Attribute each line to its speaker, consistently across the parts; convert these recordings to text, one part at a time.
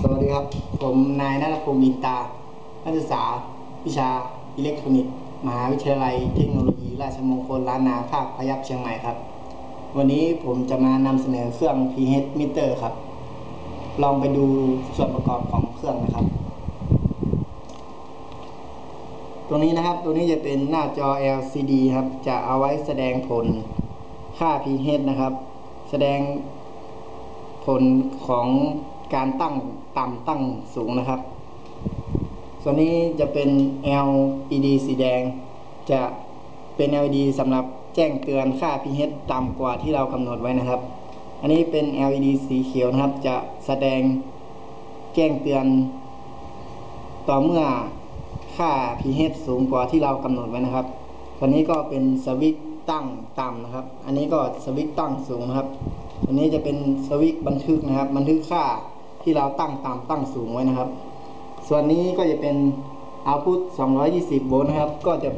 Speaker 1: สวัสดีครับ ผมนายนัทพงศ์มินตา นักศึกษา วิชาอิเล็กทรอนิกส์ มหาวิทยาลัยเทคโนโลยี ราชมงคลล้านนาภาคพยัพเชียงใหม่ครับ วันนี้ผมจะมานำเสนอเครื่อง pH meter ครับ ลองไปดูส่วนประกอบของเครื่องนะครับ ตรงนี้นะครับตรงนี้จะเป็นหน้าจอ LCD ครับ จะเอาไว้แสดงผลค่า pH นะครับ แสดงผลของ การตั้งต่ำตั้งสูงนะครับ ส่วนนี้จะเป็น LED สีแดง จะเป็น LED สำหรับแจ้งเตือนค่า pH ต่ำกว่าที่เรากำหนดไว้นะครับ อันนี้เป็น LED สีเขียวนะครับ จะแสดงแจ้งเตือน ต่อเมื่อค่า pH สูงกว่าที่เรากำหนดไว้นะครับตัวนี้ก็เป็นสวิตตั้งต่ำนะครับ อันนี้ก็สวิตตั้งสูงนะครับ ตัวนี้จะเป็นสวิตบันทึกนะครับ บันทึกค่า ที่เราตั้งต่ำตั้งสูงไว้นะครับ ส่วนนี้ก็จะเป็น output 220 โวลต์นะครับ ก็จะ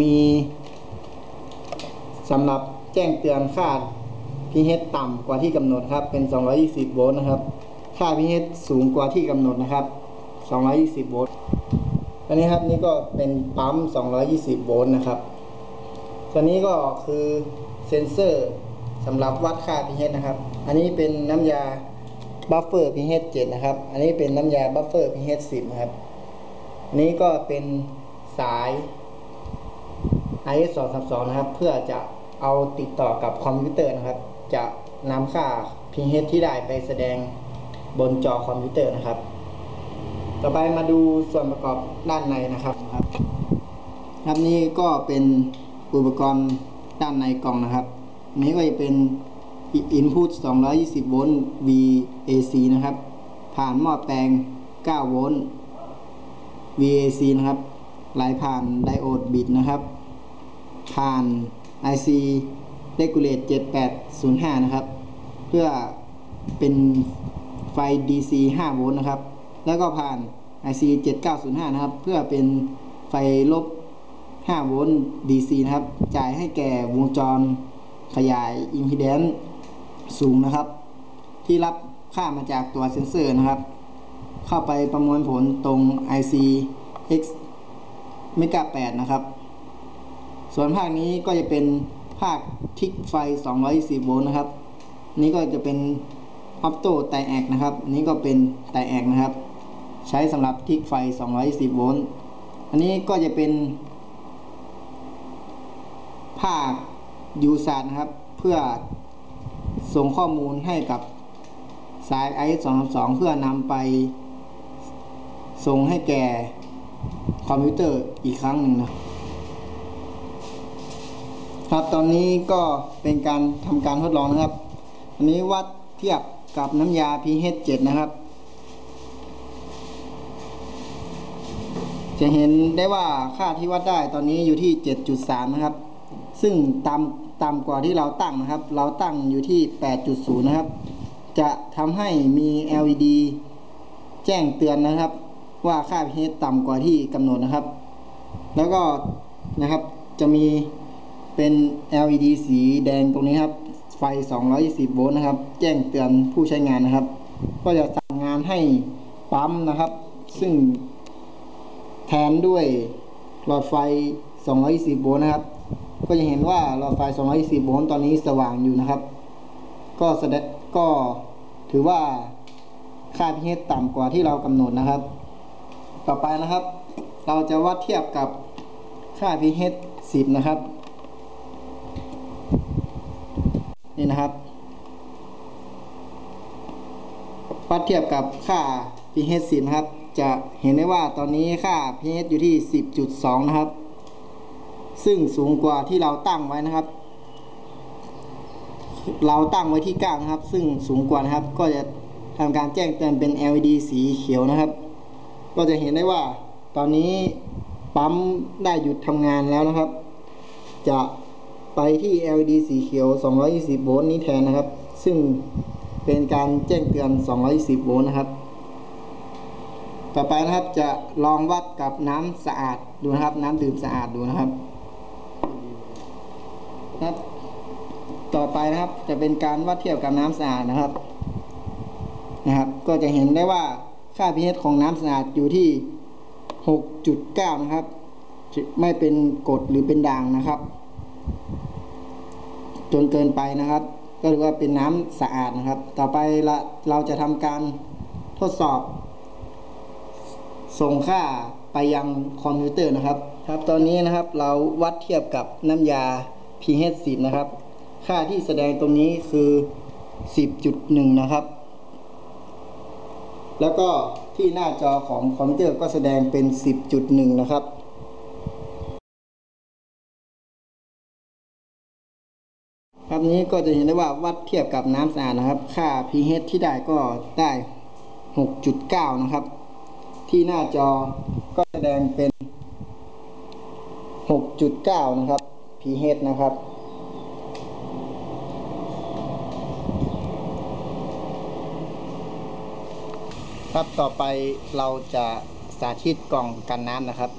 Speaker 1: มีสำหรับแจ้งเตือนค่า pH ต่ำกว่าที่กำหนดครับ เป็น 220 โวลต์นะครับ ค่า pH สูงกว่าที่กำหนดนะครับ 220 โวลต์อันนี้ครับนี่ก็เป็นปั๊ม 220 โวลต์นะครับตัวนี้ก็คือเซ็นเซอร์สำหรับวัดค่า pH นะครับ อันนี้เป็นน้ำยา บัฟเฟอร์ pH 7นะครับ อันนี้เป็นน้ำยาบัฟเฟอร์ pH 10นะครับอันนี้ก็เป็นสาย IS 2 3 2นะครับ เพื่อจะเอาติดต่อกับคอมพิวเตอร์นะครับ จะนำค่า pH ที่ได้ไปแสดงบนจอคอมพิวเตอร์นะครับ ต่อไปมาดูส่วนประกอบด้านในนะครับครับนี่ก็เป็นอุปกรณ์ด้านในกล่องนะครับ นี้ก็จะเป็น input 220 โวลต์ VAC นะครับ ผ่านหม้อแปลง 9 โวลต์ VAC นะครับ ไหลผ่านไดโอดบิดนะครับ ผ่าน IC Regulate 7805 นะครับ เพื่อเป็นไฟ DC 5 โวลต์นะครับ แล้วก็ผ่าน IC 7905 นะครับ เพื่อเป็นไฟลบ 5 โวลต์ DC นะครับ จ่ายให้แก่วงจรขยายอิมพีแดนซ์ สูงนะครับ ที่รับค่ามาจากตัวเซนเซอร์นะครับ เข้าไปประมวลผลตรง IC X เมกะ8นะครับ ส่วนภาคนี้ก็จะเป็นภาคทิกไฟ 220 โวลต์นะครับ นี้ก็จะเป็นออปโตไตแอกนะครับอันนี้ก็เป็นไตแอกนะครับ ใช้สำหรับทิกไฟ 220 โวลต์ อันนี้ก็จะเป็น ภาคยูซาดนะครับ เพื่อ ส่งข้อมูลให้กับสาย IS 2 2เพื่อนำไป ส่งให้แก่คอมพิวเตอร์อีกครั้งหนึ่งนะครับ ตอนนี้ก็เป็นการทำการทดลองนะครับ อันนี้วัดเทียบกับน้ำยา pH 7 นะครับ จะเห็นได้ว่าค่าที่วัดได้ตอนนี้อยู่ที่ 7.3 นะครับ ซึ่งต่ำ ต่ำกว่าที่เราตั้งนะครับ เราตั้งอยู่ที่ 8.0 นะครับ จะทำให้มี LED แจ้งเตือนนะครับ ว่าค่า pH ต่ำกว่าที่กำหนดนะครับ แล้วก็นะครับจะมีเป็น LED สีแดงตรงนี้ครับ ไฟ 220 โวลต์นะครับ แจ้งเตือนผู้ใช้งานนะครับ ก็จะสั่งงานให้ปั๊มนะครับ ซึ่งแทนด้วยหลอดไฟ 220 โวลต์นะครับ ก็จะเห็นว่าหลอดไฟ 220 โวลต์ตอนนี้สว่างอยู่นะครับ ก็แสดงก็ถือว่าค่า pH ต่ำกว่าที่เรากำหนดนะครับ ต่อไปนะครับ เราจะวัดเทียบกับค่า pH 10 นะครับ นี่นะครับ วัดเทียบกับค่า pH 10 นะครับ จะเห็นได้ว่าตอนนี้ค่า pH อยู่ที่ 10.2 นะครับ ซึ่งสูงกว่าที่เราตั้งไว้นะครับ เราตั้งไว้ที่9นะครับ ซึ่งสูงกว่านะครับ ก็จะทำการแจ้งเตือนเป็น LED สีเขียวนะครับ ก็จะเห็นได้ว่า ตอนนี้ปั๊มได้หยุดทำงานแล้วนะครับ จะไปที่ LED สีเขียว 220 โวลต์นี้แทนนะครับ ซึ่งเป็นการแจ้งเตือน210โวลต์นะครับ ต่อไปนะครับจะลองวัดกับน้ำสะอาดดูนะครับ น้ำดื่มสะอาดดูนะครับ ครับ ต่อไปนะครับจะเป็นการวัดเทียบกับน้ำสะอาดนะครับ
Speaker 2: นะครับ ก็จะเห็นได้ว่าค่า pH ของน้ำสะอาดอยู่ที่ 6.9 นะครับ ไม่เป็นกรดหรือเป็นด่างนะครับ จนเกินไปนะครับ ก็ถือว่าเป็นน้ำสะอาดนะครับ ต่อไปละเราจะทำการทดสอบ ส่งค่าไปยังคอมพิวเตอร์นะครับ ครับ ตอนนี้นะครับเราวัดเทียบกับน้ำยา pH 10 นะครับ ค่าที่แสดงตรงนี้คือ 10.1 นะครับ แล้วก็ที่หน้าจอของคอมพิวเตอร์ก็แสดงเป็น 10.1 นะครับครับนี้ก็จะเห็นได้ว่าวัดเทียบกับน้ำสะอาดนะครับ ค่า pH ที่ได้ก็ได้ 6.9 นะครับ ที่หน้าจอก็แสดงเป็น 6.9 นะครับ pH นะครับ ครับต่อไปเราจะสาธิตกล่องกันน้ำนะครับ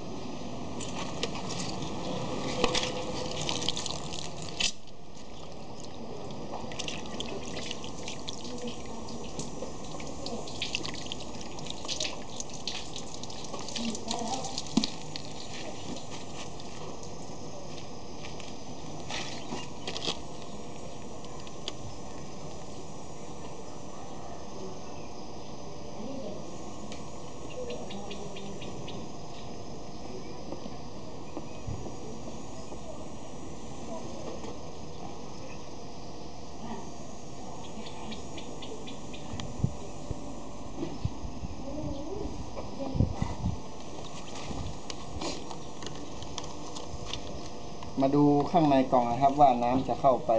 Speaker 2: มาดูข้างในกล่องนะครับ ว่าน้ำจะเข้าไป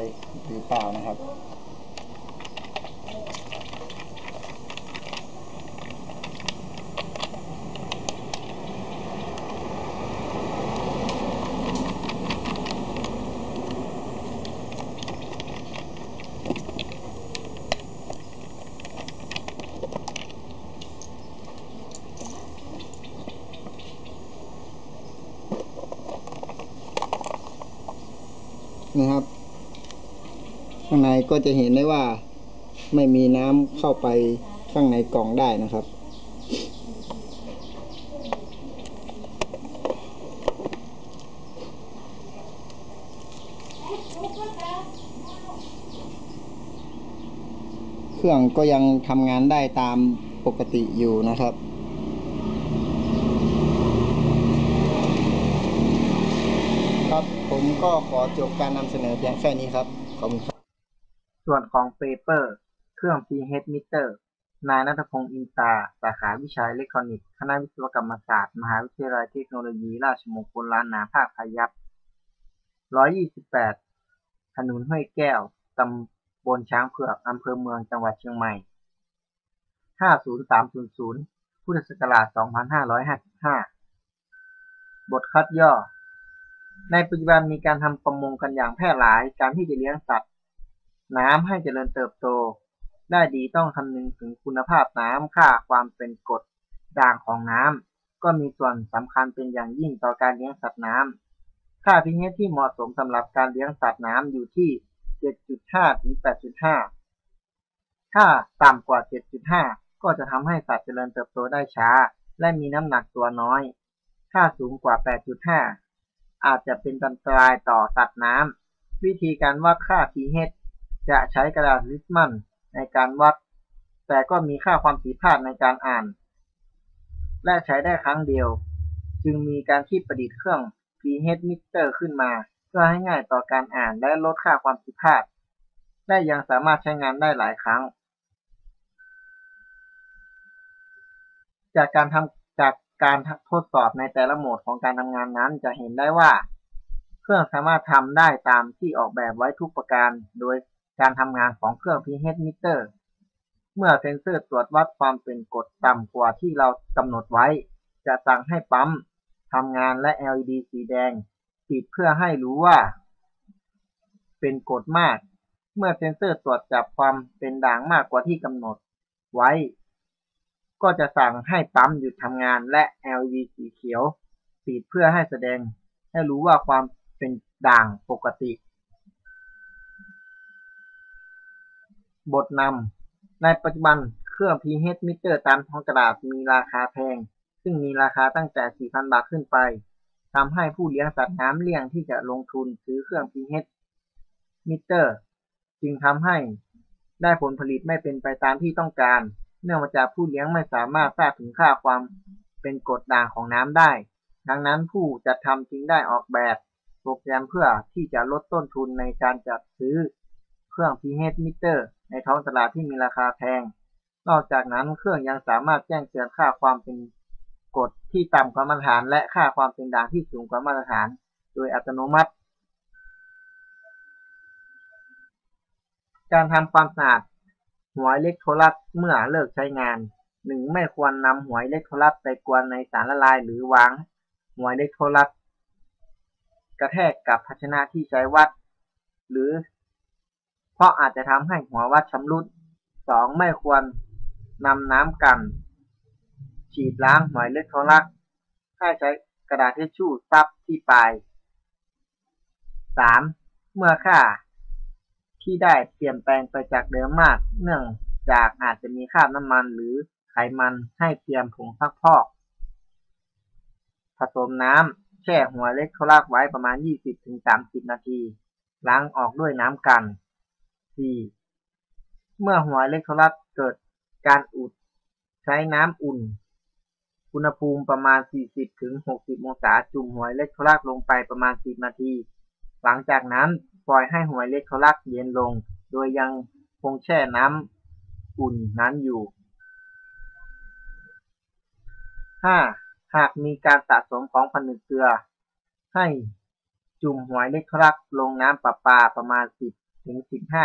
Speaker 2: หรือเปล่านะครับนะครับ ข้างใน ก็จะเห็นได้ว่าไม่มีน้ำเข้าไปข้างในกล่องได้นะครับ เครื่องก็ยังทำงานได้ตามปกติอยู่นะครับครับผมก็ขอจบการนำเสนอเพียงแค่นี้ครับ ขอบคุณครับ
Speaker 1: ส่วนของเปเปอร์ เครื่อง pH meter นายนัทพงศ์อินตา สาขาวิชาอิเล็กทรอนิกส์คณะวิศวกรรมศาสตร์ มหาวิทยาลัยเทคโนโลยี ราชมงคลล้านนาภาคพายัพ128ถนนห้วยแก้ว ตำบลช้างเผือก อำเภอเมือง จังหวัดเชียงใหม่50300พุทธศักราช2555บทคัดย่อ ในปัจจุบันมีการทำประมงกันอย่างแพร่หลาย การที่จะเลี้ยงสัตว์ น้ำให้เจริญเติบโต ได้ดีต้องคำนึงถึงคุณภาพน้ำค่าความเป็นกรดด่างของน้ำก็มีส่วนสำคัญเป็นอย่างยิ่งต่อการเลี้ยงสัตว์น้ำค่า pH ที่เหมาะสมสำหรับการเลี้ยงสัตว์น้ำอยู่ที่ 7.5 ถึง 8.5 ถ้าต่ำกว่า 7.5 ก็จะทำให้สัตว์เจริญเติบโตได้ช้า และมีน้ำหนักตัวน้อย ถ้าสูงกว่า 8.5 อาจจะเป็นอันตรายต่อสัตว์น้ำวิธีการวัดค่า pH จะใช้กระดาษลิสมันในการวัด แต่ก็มีค่าความผิดพลาดในการอ่าน และใช้ได้ครั้งเดียว จึงมีการคิดประดิษฐ์เครื่อง pH meter ขึ้นมา เพื่อให้ง่ายต่อการอ่านและลดค่าความผิดพลาด และยังสามารถใช้งานได้หลายครั้ง จากการทำจากการทดสอบในแต่ละโหมดของการทำงานนั้นจะเห็นได้ว่า เครื่องสามารถทำได้ตามที่ออกแบบไว้ทุกประการ โดย การทำงานของเครื่อง pH meter เมื่อเซ็นเซอร์ตรวจวัดความเป็นกรดต่ำกว่าที่เรากำหนดไว้ จะสั่งให้ปั๊มทำงานและ LED สีแดง ติดเพื่อให้รู้ว่า เป็นกรดมาก เมื่อเซ็นเซอร์ตรวจจับความเป็นด่างมากกว่าที่กำหนดไว้ ก็จะสั่งให้ปั๊มหยุดทำงานและ LED สีเขียว ติดเพื่อให้แสดง ให้รู้ว่าความเป็นด่างปกติ บทนำ ในปัจจุบันเครื่อง pH meter ตามท้องตลาดมีราคาแพง ซึ่งมีราคาตั้งแต่ 4,000 บาทขึ้นไปทำให้ผู้เลี้ยงสัตว์น้ำเลี่ยงที่จะลงทุนซื้อเครื่อง pH meter จึงทำให้ได้ผลผลิตไม่เป็นไปตามที่ต้องการ เนื่องมาจากผู้เลี้ยงไม่สามารถทราบถึงค่าความเป็นกรดด่างของน้ำได้ ดังนั้นผู้จัดทำจึงได้ออกแบบโปรแกรมเพื่อที่จะลดต้นทุนในการจัดซื้อเครื่อง pH meter ในท้องตลาดที่มีราคาแพง นอกจากนั้นเครื่องยังสามารถแจ้งเตือนค่าความเป็นกรดที่ต่ำกว่ามาตรฐาน และค่าความเป็นด่างที่สูงกว่ามาตรฐาน โดยอัตโนมัติ การทำความสะอาดหัวอิเล็กโทรลัสเมื่อเลิกใช้งานหนึ่งไม่ควรนำหัวอิเล็กโทรลัสไปกวนในสารละลายหรือวางหัวอิเล็กโทรลัสกระแทกกับภาชนะที่ใช้วัด หรือ เพราะอาจจะทำให้หัววัดชำรุดสองไม่ควรนำน้ำกัน ฉีดล้างหัวอิเล็กโทรลัสให้ใช้กระดาษทิชชู่ซับที่ปลายสามเมื่อค่า ที่ได้เปลี่ยนแปลงไปจากเดิมมาก เนื่องจากอาจจะมีคราบน้ำมันหรือไขมันให้เตรียมผงซักพอก ผสมน้ำแช่หัวเล็กโทรลักไว้ประมาณ 20-30 นาที ล้างออกด้วยน้ำกัน เมื่อหัวเล็กโทรลักเกิดการอุด ใช้น้ำอุ่น อุณหภูมิประมาณ 40-60 องศา จุ่มหัวเล็กโทรลักลงไปประมาณ 10 นาที หลังจากนั้นปล่อยให้หัวเล็กโทรลักเย็นลง โดยยังคงแช่น้ำอุ่นนั้นอยู่ 5. หากมีการสะสมของผนึกเกลือ ให้จุ่มหัวเล็กโทรลักลงน้ำประปาประมาณ 10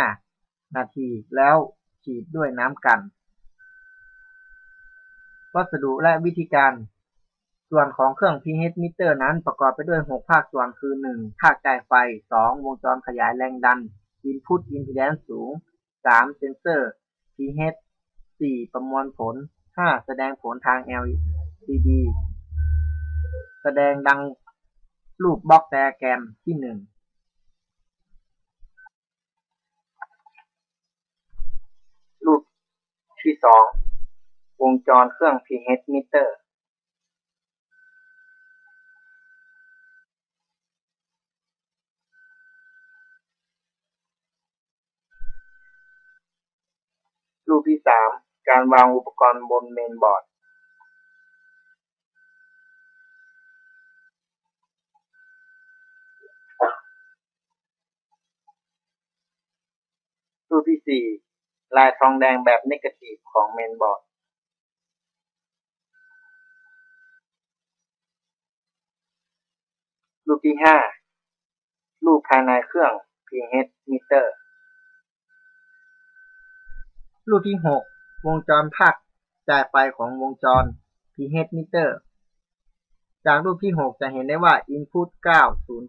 Speaker 1: 10-15 นาทีแล้วฉีดด้วยน้ำกัน วัสดุและวิธีการ ส่วนของเครื่อง pH meter นั้นประกอบไปด้วย 6 ภาคส่วนคือ 1. ภาคจ่ายไฟ 2. วงจรขยายแรงดัน Input Impedance สูง 3. เซนเซอร์ pH 4. ประมวลผล 5. แสดงผลทาง LCD แสดงดังรูปบล็อกไดอะแกรมที่ 1 รูป ที่2วงจรเครื่อง pH meter รูปที่3การวางอุปกรณ์บนเมนบอร์ด รูปที่4 ลายทองแดงแบบเกทีฟของเมนบอร์ดรูปที่ 5 รูปภายในเครื่อง pH meter รูปที่ 6 วงจรภาคจ่ายไฟของวงจร pH meter จากรูปที่ 6 จะเห็นได้ว่า input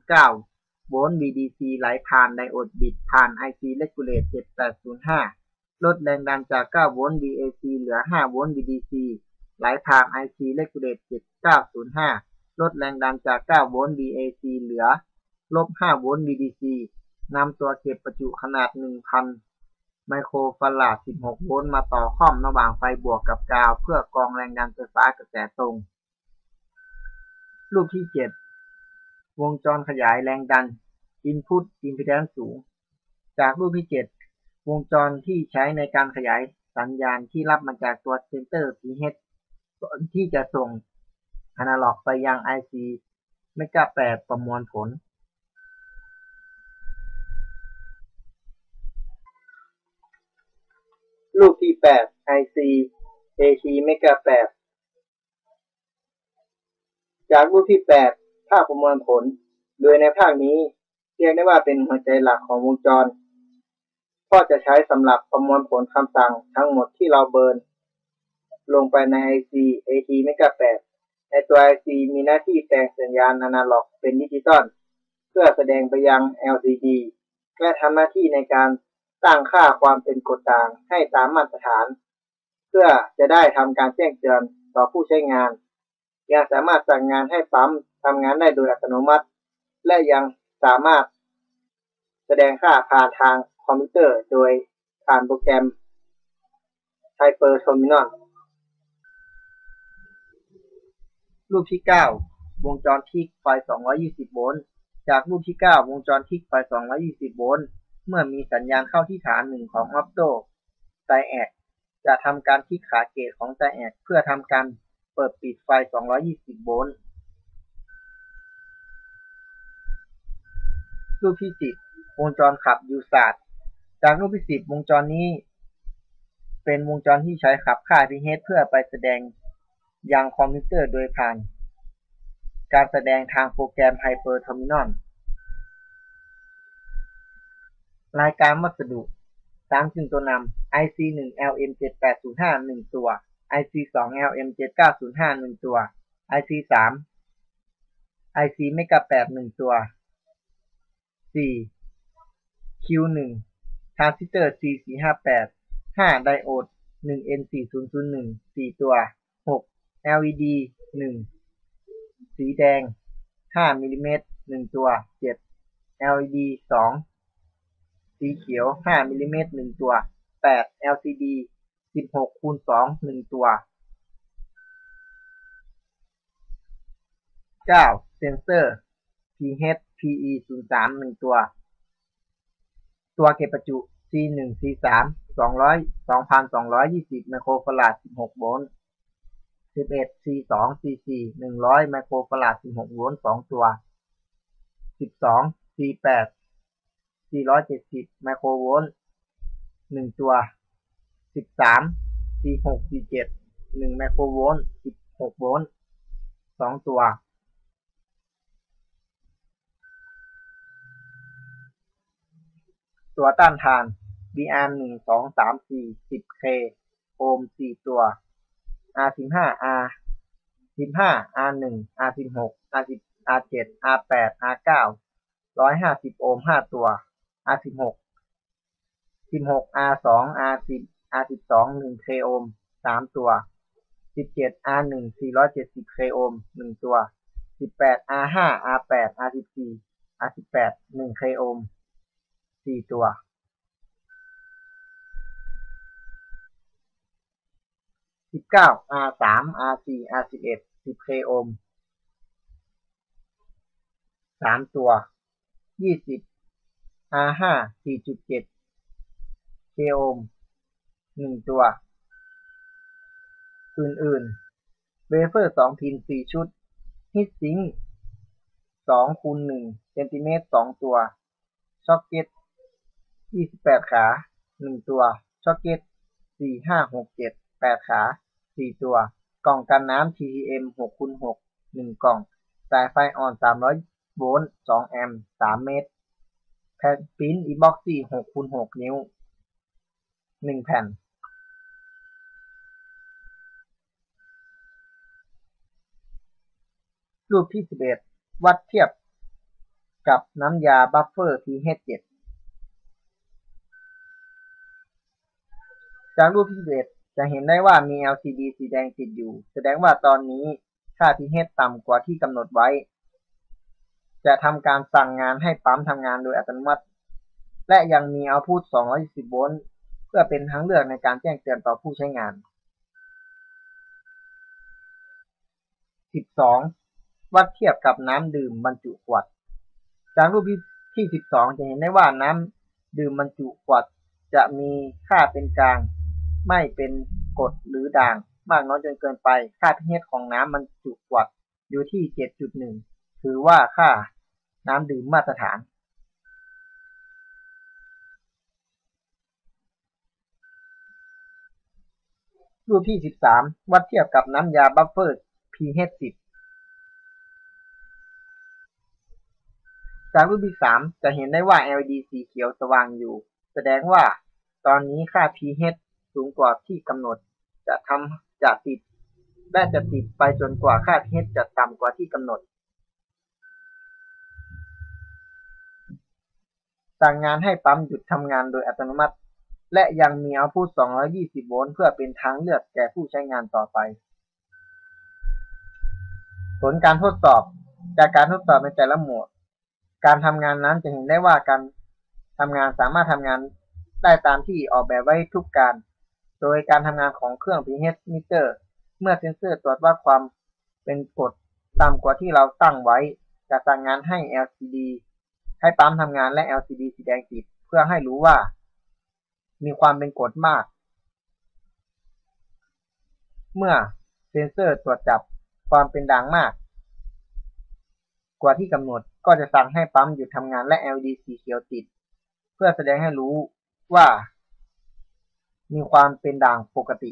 Speaker 1: 909 โวลต์ VDC ไหลผ่านไดโอดบิดผ่าน IC Regulate 7805 ลดแรงดันจาก 9 โวลต์ VAC เหลือ 5 โวลต์ VDC ไหลผ่าน IC Regulate 7905 ลดแรงดันจาก 9 โวลต์ VAC เหลือ ลบ 5 โวลต์ VDC นำตัวเก็บประจุขนาด 1,000 ไมโครฟาราด 16 โวลต์ มาต่อค่อมระหว่างไฟบวกกับกาว เพื่อกรองแรงดันไฟฟ้ากระแสตรง รูปที่ 7 วงจรขยายแรงดัน Input Impedance สูง จากรูปที่ 7 วงจรที่ใช้ในการขยายสัญญาณที่รับมาจากตัวเซนเตอร์ pH ที่จะส่งอนาล็อกไปยัง IC เมกะ8ปประมวลผลรูปที่ 8 IC AC เมกะ8จากรูปที่ 8 ภาพประมวลผล โดยในภาคนี้เรียกได้ว่าเป็นหัวใจหลักของวงจร ก็จะใช้สำหรับประมวลผลคำสั่งทั้งหมดที่เราเบิร์น ลงไปใน IC AT เมกะ8ในตัว IC มีหน้าที่แปลงสัญญาณอนาล็อกเป็นดิจิตอลเพื่อแสดงไปยัง LCD และทำหน้าที่ในการตั้งค่าความเป็นกดด่างให้ตามมาตรฐาน เพื่อจะได้ทำการแจ้งเตือนต่อผู้ใช้งาน ยังสามารถสั่งงานให้ปั๊มทำงานได้โดยอัตโนมัติ และยังสามารถแสดงค่าผ่านทาง คอมพิวเตอร์โดยผ่านโปรแกรม Hyperterminal รูปที่ 9 วงจรทิกไฟ 220 โวลต์ จากรูปที่ 9 วงจรทิกไฟ 220 โวลต์ เมื่อมีสัญญาณเข้าที่ฐานหนึ่งของออปโตไ i แอกจะทำการคลิกขาเกตของไ i แอกเพื่อทำการเปิดปิดไฟ 220 โวลต์ รูปที่ 10 วงจรขับยูสาด จากรูปที่10วงจรนี้ เป็นวงจรที่ใช้ขับค่า pH เพื่อไปแสดงยังคอมพิวเตอร์โดยผ่าน การแสดงทางโปรแกรม Hyperterminal รายการวัสดุตามซึ่งตัวนำ IC 1 LM7805 1 ตัว IC 2 LM7905 1 ตัว IC 3 IC Mega8 1 ตัว 4 Q1 ทรานซิสเตอร์ C458 5 ไดโอด 1N4001 4 ตัว 6 LED 1 สีแดง 5มิลลิเมตร1 ตัว 7 LED 2 สีเขียว 5มิลลิเมตร1 ตัว 8 LCD 16คูณ2 1 ตัว 9 เซนเซอร์ pH PE 03 1 ตัว ตัวเก็บประจุ C1 C3 200 2220 ไมโครฟาราด 16 โวลต์ 11 C2 C4 100 ไมโครฟาราด 16 โวลต์ 2 ตัว 12 C8 470 ไมโครโวลต์ 1 ตัว 13 C6 C7 1 ไมโครโวลต์ 16 โวลต์ 2 ตัว ตัวต้านทาน BR 1 2 3 4 10K โอห์ม4ตัว R15 R 15 R1 R16 R10 R7 R8 R9 150โอห์ม5ตัว R16 16 R2 R10 R12 1K โอห์ม3ตัว17 R1 470K โอห์ม1ตัว18 R5 R8 R14 R18 1K โอห์ม สี่ตัว สิบเก้า R สาม R สี่ R สิบเอ็ด สิบ K โอห์มสามตัว ยี่สิบ R ห้า สี่จุดเจ็ดเ K โอห์มหนึ่งตัว อื่นๆ เวเฟอร์สองพินสี่ชุด ฮิตซิงสองคูณหนึ่งเซนติเมตรสองตัว ช็อกเก็ต ยี่สิบแปดขาหนึ่งตัวช็อกเก็ตสี่ห้าหกเจ็ดแปดขาสี่ตัว กล่องกันน้ำ TTM หกคูณหกหนึ่งกล่อง สายไฟอ่อนสามร้อยโวลต์สองแอมป์สามเมตร แผ่นปิ้นอีบ็อกซี่หกคูณหกนิ้วหนึ่งแผ่นรูปที่ 11 วัดเทียบกับน้ำยาบัฟเฟอร์ TH7 จากรูปที่11จะเห็นได้ว่ามี LCD สีแดงติดอยู่ แสดงว่าตอนนี้ค่า pH ต่ำกว่าที่กำหนดไว้ จะทำการสั่งงานให้ปั๊มทำงานโดยอัตโนมัติ และยังมีเอาพุต220 โวลต์ เพื่อเป็นทางเลือกในการแจ้งเตือนต่อผู้ใช้งาน 12 วัดเทียบกับน้ำดื่มบรรจุขวด จากรูปที่ 12 จะเห็นได้ว่าน้ำดื่มบรรจุขวดจะมีค่าเป็นกลาง ไม่เป็นกรดหรือด่าง มากน้อยจนเกินไป ค่า pH ของน้ำบรรจุขวดอยู่ที่ 7.1 ถือว่าค่าน้ำดื่มมาตรฐาน รูปที่ 13 วัดเทียบกับน้ำยาบัฟเฟอร์ pH 10จากรูปที่3จะเห็นได้ว่า LED สีเขียวสว่างอยู่ แสดงว่าตอนนี้ค่า pH สูงกว่าที่กำหนด จะทำจะติดและจะติดไปจนกว่าค่า pH จะต่ำกว่าที่กำหนด สั่งงานให้ปั๊มหยุดทำงานโดยอัตโนมัติ และยังมีเอาพุต220 โวลต์เพื่อเป็นทางเลือกแก่ผู้ใช้งานต่อไป ผลการทดสอบจากการทดสอบในแต่ละหมดการทำงานนั้นจะเห็นได้ว่าการทำงานสามารถทำงานได้ตามที่ออกแบบไว้ทุกการ โดยการทำงานของเครื่อง pH meter เมื่อเซ็นเซอร์ตรวจวัดความเป็นกรดต่ำกว่าที่เราตั้งไว้ จะสั่งงานให้ LCD ให้ปั๊มทำงานและ LCD สีแดงติด เพื่อให้รู้ว่า มีความเป็นกรดมาก เมื่อเซนเซอร์ตรวจจับความเป็นด่างมาก กว่าที่กำหนดก็จะสั่งให้ปั๊มหยุดทำงานและ LED สีเขียวติด เพื่อแสดงให้รู้ว่า มีความเป็นด่างปกติ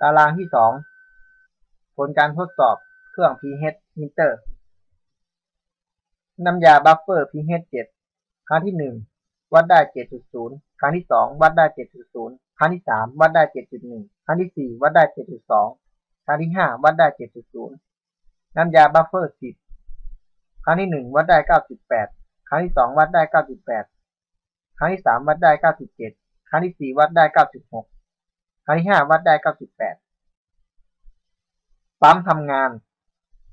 Speaker 1: ตารางที่2ผลการทดสอบเครื่อง pH meter น้ำยาบัฟเฟอร์ pH 7 ครั้งที่1วัดได้ 7.0 ครั้งที่2วัดได้ 7.0 ครั้งที่3วัดได้ 7.1 ครั้งที่4วัดได้ 7.2 ครั้งที่5วัดได้ 7.0 น้ำยาบัฟเฟอร์ 10 ครั้งที่1วัดได้ 9.8 ครั้งที่2วัดได้ 9.8 ครั้งที่3วัดได้ 9.7 ครั้งที่4วัดได้9.6ครั้งที่5วัดได้9.8ปั๊มทำงาน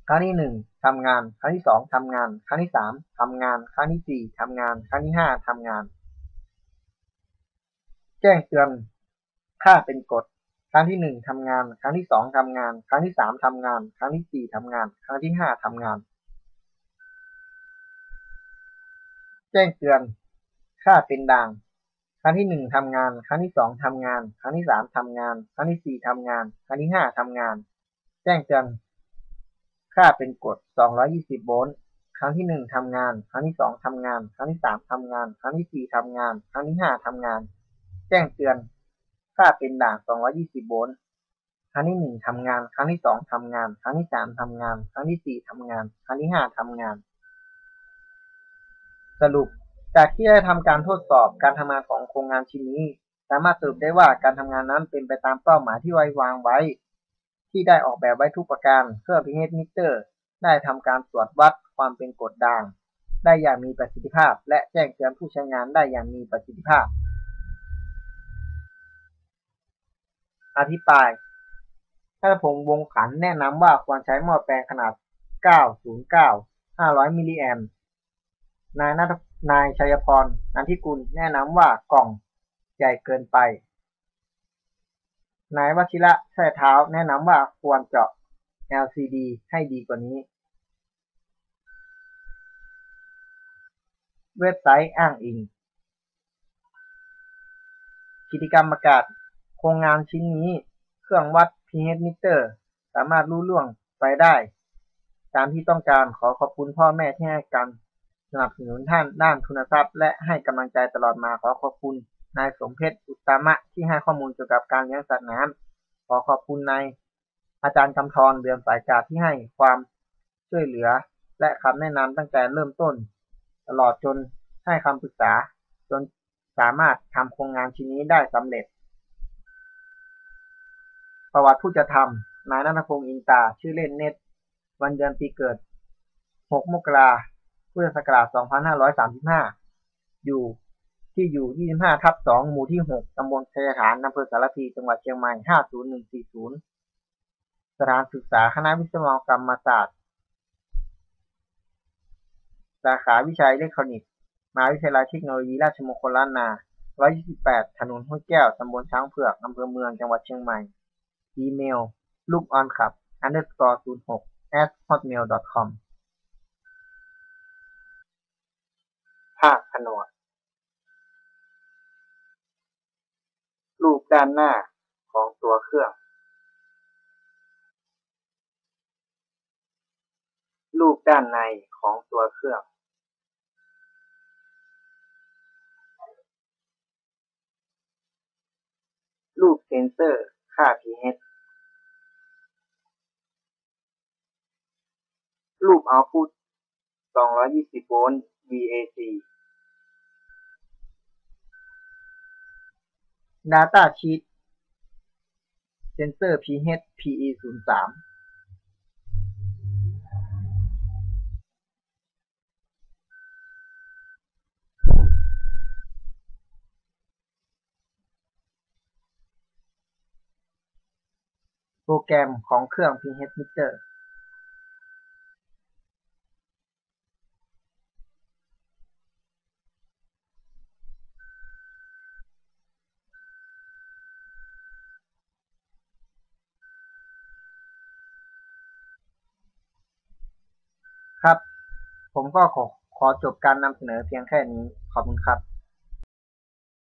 Speaker 1: ครั้งที่1ทำงาน ครั้งที่2ทำงาน ครั้งที่3ทำงาน ครั้งที่4ทำงาน ครั้งที่5ทำงาน แจ้งเตือนค่าเป็นกฎครั้งที่1ทำงาน ครั้งที่2ทำงาน ครั้งที่3ทำงาน ครั้งที่4ทำงาน ครั้งที่5ทำงาน แจ้งเตือนค่าเป็นด่าง รั้งที่1ทำงาน ครั้งที่2ทำงาน ครั้งที่3ทำงาน ครั้งที่4ทำงาน ครั้งที่5ทำงาน แจ้งเตือนค่าเป็นกด 220 โวลต์ ครั้งที่1ทำงาน ครั้งที่2ทำงาน ครั้งที่3ทำงาน ครั้งที่4ทำงาน ครั้งที่5ทำงาน แจ้งเตือนค่าเป็นด่าง 220 โวลต์ ครั้งที่1ทำงาน ครั้งที่2ทำงาน ครั้งที่3ทำงาน ครั้งที่4ทำงาน ครั้งที่5ทำงาน สรุป จากที่ได้ทำการทดสอบการทำงานของโครงงานชิ้นนี้ สามารถสรุปได้ว่าการทำงานนั้นเป็นไปตามเป้าหมายที่ไว้วางไว้ ที่ได้ออกแบบไว้ทุกประการเครื่อง pH meter ได้ทำการตรวจวัดความเป็นกรดด่าง ได้อย่างมีประสิทธิภาพ และแจ้งเตือนผู้ใช้งานได้อย่างมีประสิทธิภาพ อธิบายท่านพงษ์วงขันแนะนำว่าควรใช้หม้อแปลงขนาด 909 500 มิลลิแอมป์นายนัท นายชัยพรนันทิกุลแนะนำว่ากล่องใหญ่เกินไป นายวชิระแท้เท้าแนะนำว่าควรเจาะ LCD ให้ดีกว่านี้ เว็บไซต์อ้างอิง กิจกรรมประกาศ โครงงานชิ้นนี้ เครื่องวัด pH meter สามารถรู้ล่วงไปได้ ตามที่ต้องการขอขอบคุณพ่อแม่ที่ให้การ นับสนุนท่านด้านทุนทรัพย์ และให้กำลังใจตลอดมาขอขอบคุณนายสมเพชรอุตตมะที่ให้ข้อมูลเกี่ยวกับการเลี้ยงสัตว์น้ำขอขอบคุณนายอาจารย์คำทรเดือนสายกาที่ให้ความช่วยเหลือ และคำแนะนำตั้งแต่เริ่มต้น ตลอดจนให้คำปรึกษา จนสามารถทำโครงงานชิ้นนี้ได้สำเร็จ ประวัติผู้จะทำนายนัทพงศ์อินตา ชื่อเล่นเน็ต วันเดือนปีเกิด 6 มกรา พุทธศักราช 2535 อยู่ที่อยู่ 25 ทับ 2 หมู่ที่ 6 ตำบลชัยฐาน อำเภอสารพี จังหวัดเชียงใหม่ 50140 สถานศึกษาคณะวิศวกรรมศาสตร์ สาขาวิชาอิเล็กทรอนิกส์ มหาวิทยาลัยเทคโนโลยีราชมงคลล้านนา 128 ถนนห้วยแก้ว ตำบลช้างเผือก อำเภอเมือง จังหวัดเชียงใหม่ อีเมล ลูกออนขับ underscore 06 at hotmail.com ภาคผนวดรูปด้านหน้าของตัวเครื่อง รูปด้านในของตัวเครื่อง รูปเซนเซอร์ค่า pH รูปเอาต์พุต220 โวลต์ VAC Data Sheet เซนเซอร์ pH PE03 โปรแกรมของเครื่อง pH meter ผมก็ขอขอจบการนำเสนอเพียงแค่นี้ ขอบคุณครับ